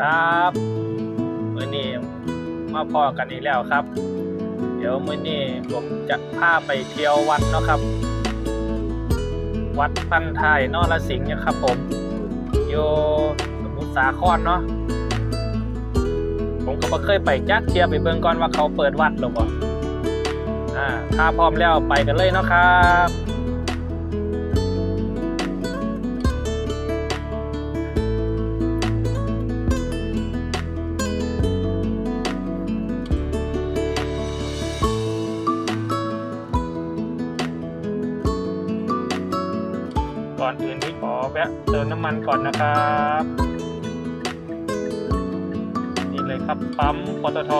ครับมื่อนี้มาพอกันอีกแล้วครับ เดี๋ยวมื่อนี้ผมจะพาไปเที่ยววัดเนาะครับ วัดพันทายนอรสิงห์นะครับผมอยู่สมุทรสาครเนาะผมก็บ่เคยไปจักเที่ยวไปเบิ่งก่อนว่าเขาเปิดวัดหรือเปล่าอ่าถ้าพร้อมแล้วไปกันเลยเนาะครับ อนอื่นนี่ขอแวะเติมน้ำมันก่อนนะครับ นี่เลยครับปั๊มปตท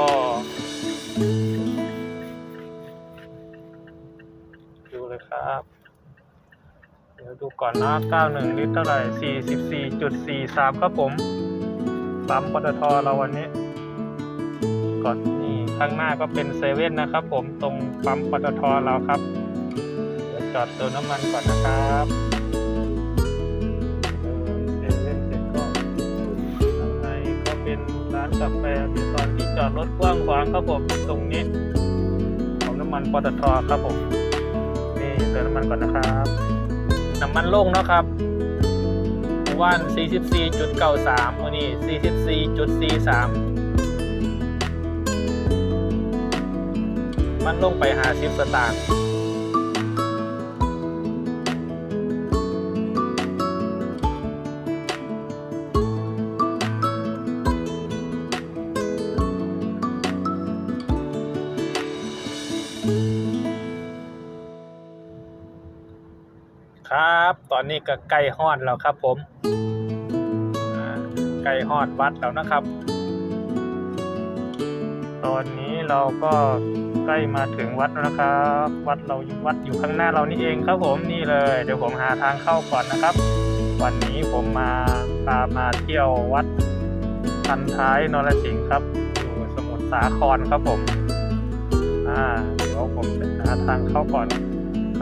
ดูเลยครับ เดี๋ยวดูก่อนนะ 91 ลิตรเท่าไหร่ 44.43 ครับผมปั๊มปตทเราวันนี้ ก่อนนี่ข้างหน้าก็เป็นเซเว่นนะครับผมตรงปั๊มปตทเราครับจอดเติมน้ำมันก่อนนะครับ อนที่จอดรถกว้างขวางครับผมตรงนี้ของน้ำมันปตทครับผมนี่เติมน้ำมันก่อนนะครับน้ำมันโล่งนะครับวัน 44.93วันนี้ 44.43 มันลงไปหาสิบสตางค์ ครับ ตอนนี้ก็ใกล้ฮอดแล้วครับผมใกล้ฮอดวัดแล้วนะครับ ตอนนี้เราก็ใกล้มาถึงวัดแล้วนะครับ วัดเราอยู่วัดอยู่ข้างหน้าเรานี่เองครับผมนี่เลย เดี๋ยวผมหาทางเข้าก่อนนะครับ วันนี้ผมมาพามาเที่ยววัดพันท้ายนรสิงห์ครับอยู่สมุทรสาครครับผมอ่าเดี๋ยวผมจะหาทางเข้าก่อน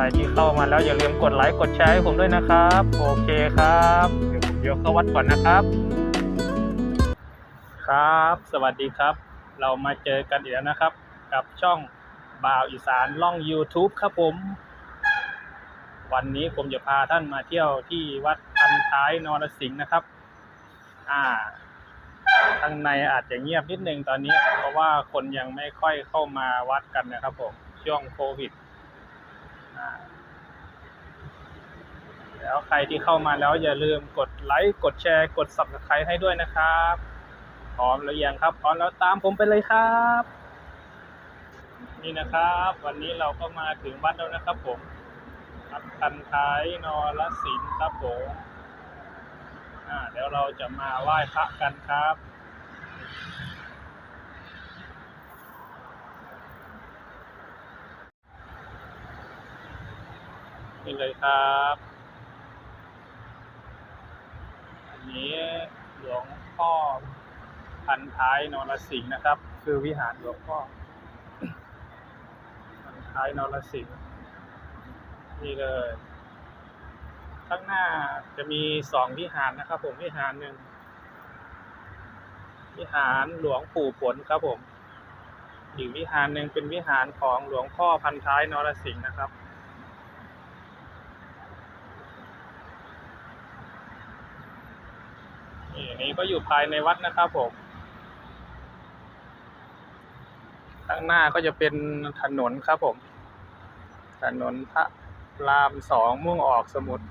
ใครที่เข้ามาแล้วอย่าลืมกดไลค์กดแชร์ให้ผมด้วยนะครับ โอเคครับ เดี๋ยวผมเดี๋ยวเข้าวัดก่อนนะครับ ครับ สวัสดีครับ เรามาเจอกันอีกแล้วนะครับ กับช่องบ่าวอีสานล่อง YouTube ครับผม วันนี้ผมจะพาท่านมาเที่ยวที่วัดพันท้ายนรสิงห์นะครับ อ่าข้างในอาจจะเงียบนิดนึงตอนนี้ เพราะว่าคนยังไม่ค่อยเข้ามาวัดกันนะครับผมช่วงโควิด แล้วใครที่เข้ามาแล้วอย่าลืมกดไลค์กดแชร์กด subscribe ให้ด้วยนะครับ พร้อมหรือยังครับ พร้อมแล้วตามผมไปเลยครับ นี่นะครับ วันนี้เราก็มาถึงวัดแล้วนะครับผมวัดพันท้ายนรสิงห์ครับผมอ่าเดี๋ยวเราจะมาไหว้พระกันครับ นี่เลยครับ อันนี้หลวงพ่อพันท้ายนรสิงห์นะครับ คือวิหารหลวงพ่อพันท้ายนรสิงห์นี่เลย ข้างหน้าจะมีสองวิหารนะครับผมวิหารหนึ่งวิหารหลวงปู่ผลครับผมอีกวิหารหนึ่งเป็นวิหารของหลวงพ่อพันท้ายนรสิงห์นะครับ นี่นี้ก็อยู่ภายในวัดนะครับผมข้างหน้าก็จะเป็นถนนครับผม ถนนพระรามสองมุ่งออกสมุทร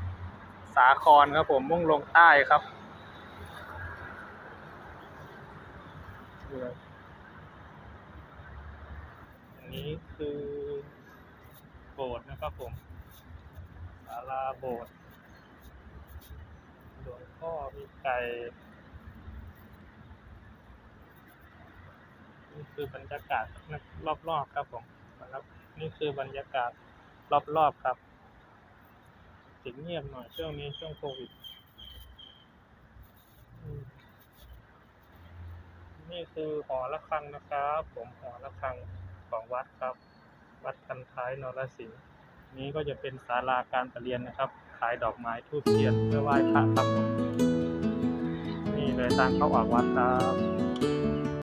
สาครครับผมมุ่งลงใต้ครับอันนี้คือโบสถ์นะครับผมศาลาโบสถ์ ลวงพ่อมีไก่นี่คือบรรยากาศรอบๆครับผมนะครับ นี่คือบรรยากาศรอบๆครับถึงเงียบหน่อยช่วงนี้ช่วงโควิดนี่คือหอระฆังนะครับ ผมหอระฆังของวัดครับ วัดพันท้ายนรสิงห์นี้ก็จะเป็นศาลาการประเรียนนะครับ ขายดอกไม้ทูบเทียนเพื่อไหว้พระครับผมนี่เลยทางเข้าออกวัดครับ